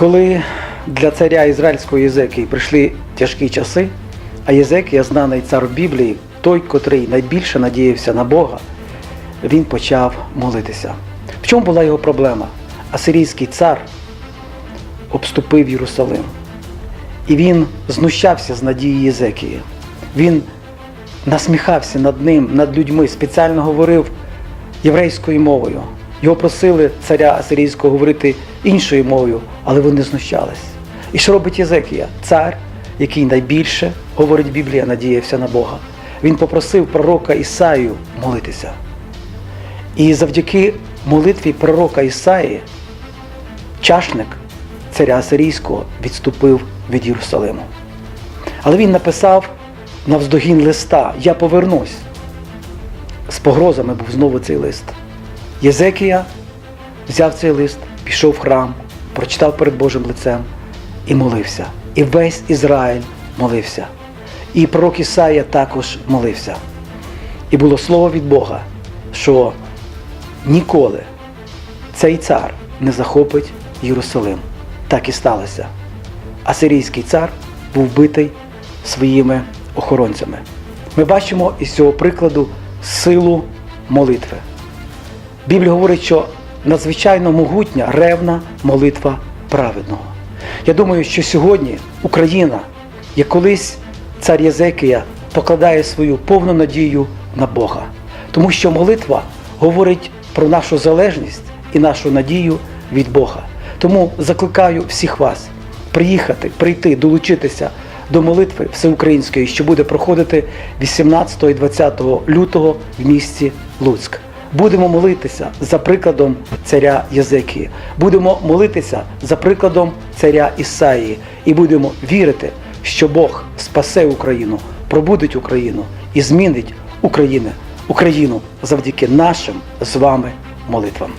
Коли для царя ізраїльського Єзекії прийшли тяжкі часи, а Єзекія, знаний цар Біблії, той, котрий найбільше надіявся на Бога, він почав молитися. В чому була його проблема? Асирійський цар обступив Єрусалим. І він знущався з надії Єзекії. Він насміхався над ним, над людьми, спеціально говорив єврейською мовою. Його просили царя Асирійського говорити іншою мовою, але вони знущались. І що робить Єзекія? Цар, який найбільше, говорить Біблія, надіявся на Бога. Він попросив пророка Ісаю молитися. І завдяки молитві пророка Ісаї чашник царя Асирійського відступив від Єрусалиму. Але він написав навздогін листа Я повернусь. З погрозами був знову цей лист. Єзекія взяв цей лист, пішов в храм, прочитав перед Божим лицем і молився. І весь Ізраїль молився. І пророк Ісаїя також молився. І було слово від Бога, що ніколи цей цар не захопить Єрусалим. Так і сталося. Асирійський цар був вбитий своїми охоронцями. Ми бачимо із цього прикладу силу молитви. Біблія говорить, що надзвичайно могутня, ревна молитва праведного. Я думаю, що сьогодні Україна, як колись цар Єзекія, покладає свою повну надію на Бога. Тому що молитва говорить про нашу залежність і нашу надію від Бога. Тому закликаю всіх вас приїхати, прийти, долучитися до молитви всеукраїнської, що буде проходити 18 і 20 лютого в місті Луцьк. Будемо молитися за прикладом царя Єзекії. Будемо молитися за прикладом царя Ісаїї. І будемо вірити, що Бог спасе Україну, пробудить Україну і змінить Україну, Україну завдяки нашим з вами молитвам.